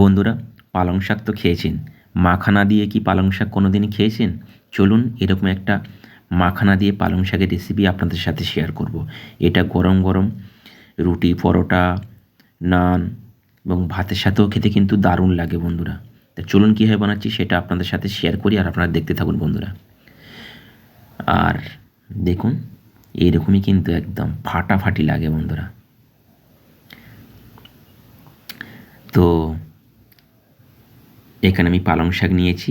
বন্ধুরা, পালং শাক তো খেয়েছেন। মাখানা দিয়ে কি পালং শাক কোনো দিনই খেয়েছেন? চলুন এরকম একটা মাখানা দিয়ে পালং শাকের রেসিপি আপনাদের সাথে শেয়ার করব। এটা গরম গরম রুটি, পরোটা, নান এবং ভাতের সাথেও খেতে কিন্তু দারুণ লাগে বন্ধুরা। তা চলুন কীভাবে বানাচ্ছি সেটা আপনাদের সাথে শেয়ার করি আর আপনারা দেখতে থাকুন বন্ধুরা। আর দেখুন এইরকমই কিন্তু একদম ফাটাফাটি লাগে বন্ধুরা। তো এখানে আমি পালং শাক নিয়েছি,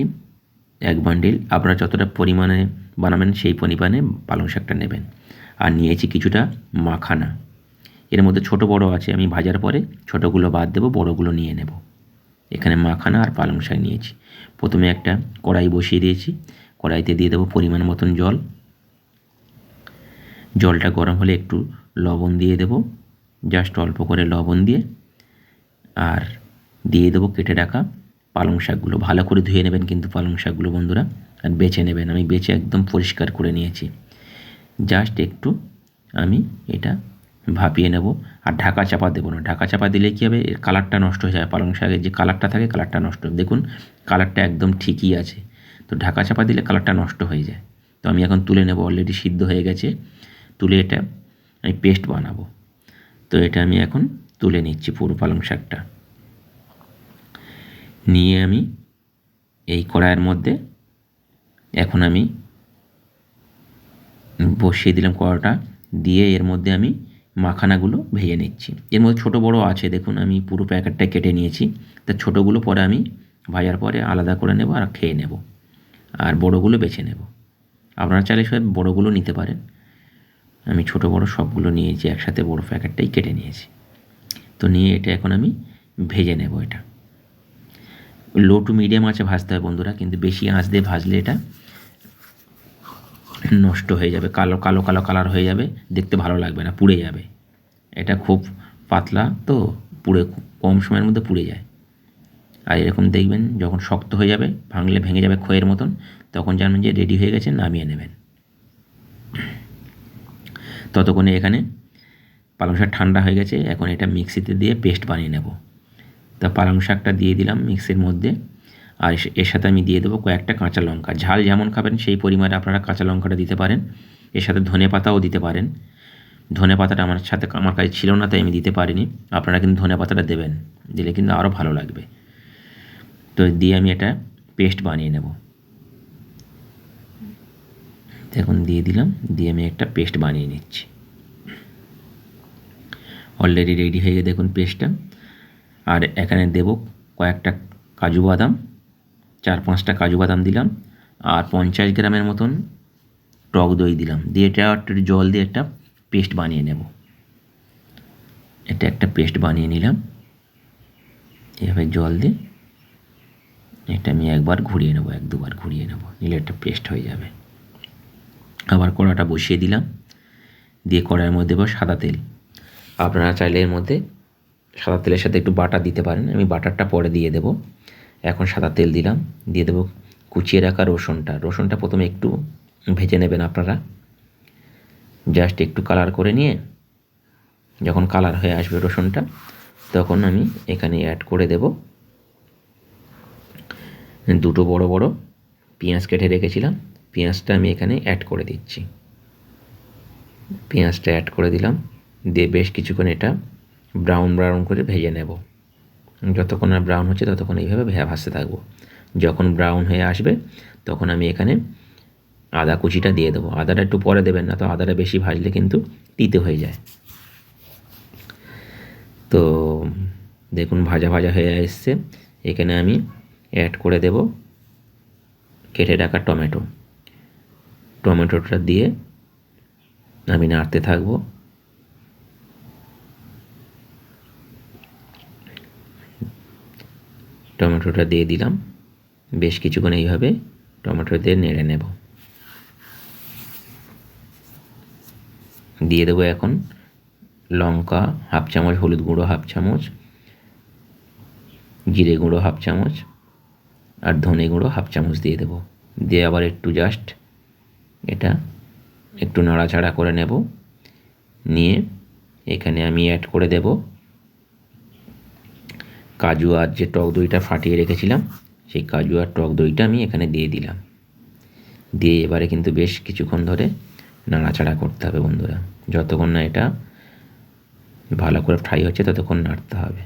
এক বান্ডিল আপনারা যতটা পরিমাণে বানাবেন সেই পরিমাণে পালং শাকটা নেবেন। আর নিয়েছি কিছুটা মাখানা। এর মধ্যে ছোট বড় আছে, আমি ভাজার পরে ছোটোগুলো বাদ দেবো, বড়গুলো নিয়ে নেব। এখানে মাখানা আর পালং শাক নিয়েছি। প্রথমে একটা কড়াই বসিয়ে দিয়েছি। কড়াইতে দিয়ে দেবো পরিমাণ মতন জল। জলটা গরম হলে একটু লবণ দিয়ে দেব। জাস্ট অল্প করে লবণ দিয়ে আর দিয়ে দেবো কেটে রাখা পালং শাকগুলো। ভালো করে ধুয়ে নেবেন কিন্তু পালং শাকগুলো বন্ধুরা, আর বেছে নেবেন। আমি বেছে একদম পরিষ্কার করে নিয়েছি। জাস্ট একটু আমি এটা ভাপিয়ে নেব। আর ঢাকা চাপা দেবো না। ঢাকা চাপা দিলে কী হবে? এর কালারটা নষ্ট হয়ে যায় পালং শাকের যে কালারটা থাকে, কালারটা নষ্ট দেখুন, কালারটা একদম ঠিকই আছে। তো ঢাকা চাপা দিলে কালারটা নষ্ট হয়ে যায়। তো আমি এখন তুলে নেব। অলরেডি সিদ্ধ হয়ে গেছে। তুলে এটা আমি পেস্ট বানাবো। তো এটা আমি এখন তুলে নিচ্ছি পুরো পালং শাকটা। নিয়ে আমি এই কড়াইয়ের মধ্যে এখন আমি বসিয়ে দিলাম কড়াটা, দিয়ে এর মধ্যে আমি মাখানাগুলো ভেজে নিচ্ছি। এর মধ্যে ছোটো বড়ো আছে, দেখুন আমি পুরো প্যাকেটটা কেটে নিয়েছি। তা ছোটোগুলো পরে আমি ভাজার পরে আলাদা করে নেব আর খেয়ে নেব। আর বড়োগুলো বেছে নেব। আপনারা চাইলে সব বড়োগুলো নিতে পারেন। আমি ছোটো বড়ো সবগুলো নিয়েছি, একসাথে বড়ো প্যাকেটটাই কেটে নিয়েছি। তো নিয়ে এটা এখন আমি ভেজে নেব এটা। লো টু মিডিয়াম আঁচে ভাজতে হয় বন্ধুরা, কিন্তু বেশি আঁচ দিয়ে ভাজলে এটা নষ্ট হয়ে যাবে, কালো কালো কালো কালার হয়ে যাবে, দেখতে ভালো লাগবে না, পুড়ে যাবে। এটা খুব পাতলা তো পুড়ে কম সময়ের মধ্যে পুড়ে যায়। আর এরকম দেখবেন যখন শক্ত হয়ে যাবে, ভাঙলে ভেঙে যাবে খয়ের মতন, তখন জানবেন যে রেডি হয়ে গেছে, নামিয়ে নেবেন। ততক্ষণে এখানে পালং শাক ঠান্ডা হয়ে গেছে, এখন এটা মিক্সিতে দিয়ে পেস্ট বানিয়ে নেব। তা পালং শাকটা দিয়ে দিলাম মিক্সির মধ্যে, আর এর সাথে আমি দিয়ে দেবো কয়েকটা কাঁচা লঙ্কা। ঝাল যেমন খাবেন সেই পরিমাণে আপনারা কাঁচা লঙ্কাটা দিতে পারেন, এর সাথে ধনে পাতাও দিতে পারেন। ধনে পাতাটা আমার সাথে আমার কাছে ছিল না, তাই আমি দিতে পারিনি। আপনারা কিন্তু ধনে পাতাটা দেবেন, দিলে কিন্তু আরও ভালো লাগবে। তো দিয়ে আমি এটা পেস্ট বানিয়ে নেব। দেখুন দিয়ে দিলাম, দিয়ে আমি একটা পেস্ট বানিয়ে নিচ্ছি। অলরেডি রেডি হয়ে গেছে দেখুন পেস্টটা আর এখানে দেব কয়েকটা কাজু বাদাম, চার পাঁচটা কাজু বাদাম দিলাম, আর পঞ্চাশ গ্রামের মতন টক দই দিলাম। দিয়ে এটা জল দিয়ে একটা পেস্ট বানিয়ে নেব। এটা একটা পেস্ট বানিয়ে নিলাম। এভাবে জল দিয়ে এটা আমি একবার ঘুরিয়ে নেব, এক দুবার ঘুরিয়ে নেব, নিলে একটা পেস্ট হয়ে যাবে। আবার কড়াটা বসিয়ে দিলাম। দিয়ে কড়াইয়ের মধ্যে দেবো সাদা তেল। আপনারা চাইলে এর মধ্যে সাদা তেলের সাথে একটু বাটার দিতে পারেন। আমি বাটারটা পরে দিয়ে দেবো। এখন সাদা তেল দিলাম। দিয়ে দেবো কুচিয়ে রাখা রসুনটা। রসুনটা প্রথমে একটু ভেজে নেবেন আপনারা। জাস্ট একটু কালার করে নিয়ে যখন কালার হয়ে আসবে রসুনটা, তখন আমি এখানে অ্যাড করে দেব দুটো বড় বড় পেঁয়াজ কেটে রেখেছিলাম। পেঁয়াজটা আমি এখানে অ্যাড করে দিচ্ছি। পেঁয়াজটা অ্যাড করে দিলাম। দিয়ে বেশ কিছুক্ষণ এটা ব্রাউন ব্রাউন করে ভেজে নেব। যতক্ষণ আর ব্রাউন হচ্ছে ততক্ষণ এইভাবে ভাজতে থাকব। যখন ব্রাউন হয়ে আসবে, তখন আমি এখানে আদা কুচিটা দিয়ে দেবো। আদাটা একটু পরে দেবেন না তো, আদাটা বেশি ভাজলে কিন্তু তিতে হয়ে যায়। তো দেখুন ভাজা ভাজা হয়ে এসছে। এখানে আমি অ্যাড করে দেব কেটে রাখা টমেটো। টমেটোটা দিয়ে আমি নাড়তে থাকব। টমেটোটা দিয়ে দিলাম। বেশ কিছুক্ষণ এইভাবে টমেটো দিয়ে নেড়ে নেব। দিয়ে দেবো এখন লঙ্কা হাফ চামচ, হলুদ গুঁড়ো হাফ চামচ, জিরে গুঁড়ো হাফ চামচ আর ধনে গুঁড়ো হাফ চামচ দিয়ে দেবো। দিয়ে আবার একটু জাস্ট এটা একটু নাড়াচাড়া করে নেব। নিয়ে এখানে আমি অ্যাড করে দেব কাজু আর যে টক দইটা ফাটিয়ে রেখেছিলাম, সেই কাজু আর টক দইটা আমি এখানে দিয়ে দিলাম। দিয়ে এবারে কিন্তু বেশ কিছুক্ষণ ধরে নাড়াচাড়া করতে হবে বন্ধুরা। যতক্ষণ না এটা ভালো করে ফ্রাই হচ্ছে, ততক্ষণ নাড়তে হবে।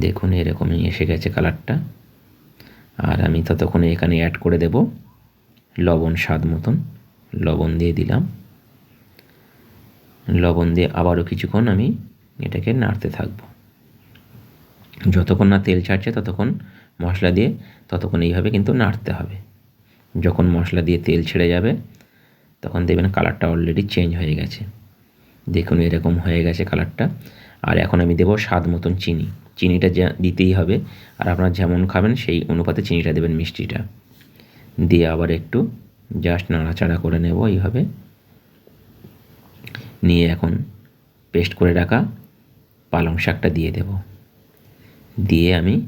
দেখুন, এরকমই এসে গেছে কালারটা আর আমি ততক্ষণে এখানে অ্যাড করে দেব লবণ স্বাদ মতন। লবণ দিয়ে দিলাম। লবণ দিয়ে আবারও কিছুক্ষণ আমি এটাকে নাড়তে থাকব। যতক্ষণ না তেল ছাড়ছে ততক্ষণ মশলা দিয়ে ততক্ষণ এইভাবে কিন্তু নাড়তে হবে। যখন মশলা দিয়ে তেল ছেড়ে যাবে, তখন দেখবেন কালারটা অলরেডি চেঞ্জ হয়ে গেছে। দেখুন এরকম হয়ে গেছে কালারটা। আর এখন আমি দেবো স্বাদ মতন চিনি। চিনিটা যা দিতেই হবে। আর আপনার যেমন খাবেন সেই অনুপাতে চিনিটা দেবেন মিষ্টিটা। দিয়ে আবার একটু জাস্ট নাড়াচাড়া করে নেব এইভাবে। নিয়ে এখন পেস্ট করে রাখা পালং শাকটা দিয়ে দেব। দিয়ে আমি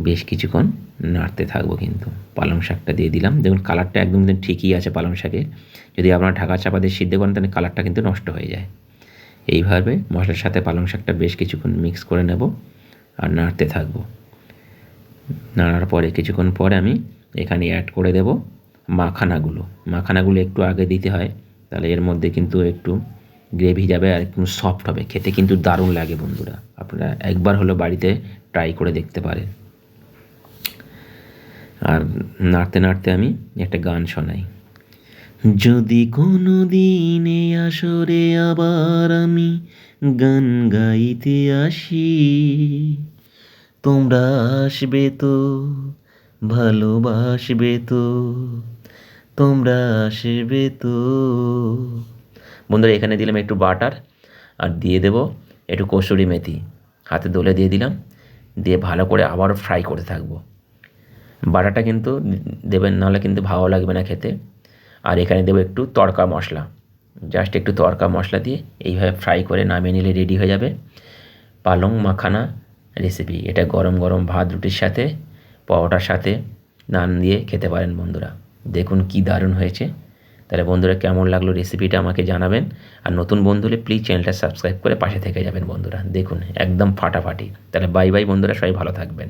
বেশ কিছুক্ষণ নাড়তে থাকব কিন্তু। পালং শাকটা দিয়ে দিলাম। দেখুন কালারটা একদম ঠিকই আছে পালং শাকের যদি আপনারা ঢাকা চাপা দিয়ে সিদ্ধ করেন, তাহলে কালারটা কিন্তু নষ্ট হয়ে যায়। এইভাবে মশলার সাথে পালং শাকটা বেশ কিছুক্ষণ মিক্স করে নেব আর নাড়তে থাকব। নাড়ার পরে কিছুক্ষণ পরে আমি এখানে অ্যাড করে দেব মাখানাগুলো। মাখানাগুলো একটু আগে দিতে হয়। তাহলে এর মধ্যে কিন্তু একটু গ্রেভি যাবে আর একটু সফট হবে। খেতে কিন্তু দারুণ লাগে বন্ধুরা। আপনারা একবার হলো বাড়িতে ট্রাই করে দেখতে পারেন। আর নাড়তে নাড়তে আমি একটা গান শোনাই। যদি কোনো দিনে আসরে আবার আমি গান গাইতে আসি, তোমরা আসবে তো, ভালোবাসবে তো তোমরা আসবে তো। বন্ধুরা, এখানে দিলাম একটু বাটার আর দিয়ে দেব একটু কসুরি মেথি। হাতে দোলে দিয়ে দিলাম, দিয়ে ভালো করে আবারও ফ্রাই করতে থাকব। বাটাটা কিন্তু দেবেন, নাহলে কিন্তু ভালো লাগবে না খেতে। আর এখানে দেবো একটু তড়কা মশলা। জাস্ট একটু তড়কা মশলা দিয়ে এইভাবে ফ্রাই করে নামিয়ে নিলে রেডি হয়ে যাবে। পালং মাখানা রেসিপি এটা গরম গরম ভাত রুটির সাথে, পরোটার সাথে নান দিয়ে খেতে পারেন বন্ধুরা। দেখুন কি দারুণ হয়েছে। তাহলে বন্ধুরা, কেমন লাগল রেসিপিটা আমাকে জানাবেন। আর নতুন বন্ধু হলে প্লিজ চ্যানেলটা সাবস্ক্রাইব করে পাশে থেকে যাবেন বন্ধুরা। দেখুন, একদম ফাটাফাটি। তাহলে বাই বাই বন্ধুরা, সবাই ভালো থাকবেন।